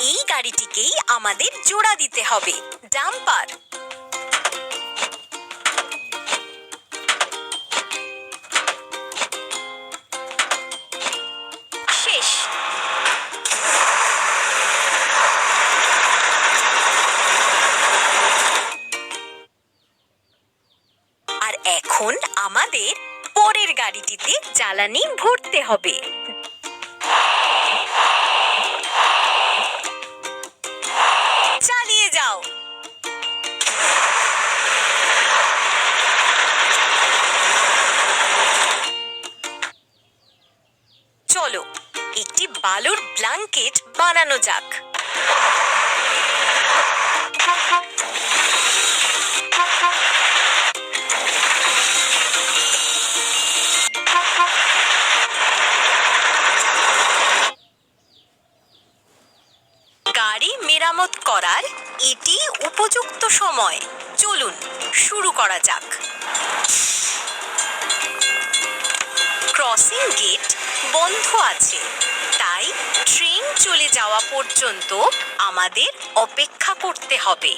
এই গাড়িটিকেই আমাদের জোড়া দিতে হবে। ডাম্পার। শেষ। আর এখন আমাদের পরের গাড়িটিতে জ্বালানি ভরতে হবে। বালুর ব্ল্যাঙ্কেট বানানো যাক। গাড়ি মেরামত করার এটি উপযুক্ত সময়। চলুন, শুরু করা যাক। ক্রসিং গেট বন্ধ আছে। চলে যাওয়া পর্যন্ত আমাদের অপেক্ষা করতে হবে।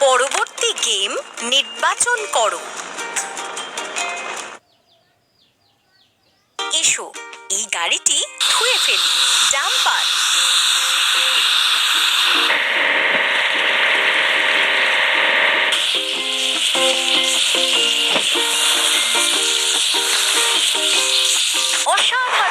পরবর্তী গেম নির্বাচন করো। এসো, এই গাড়িটি ধুয়ে ফেলি। ডাম্পার 收头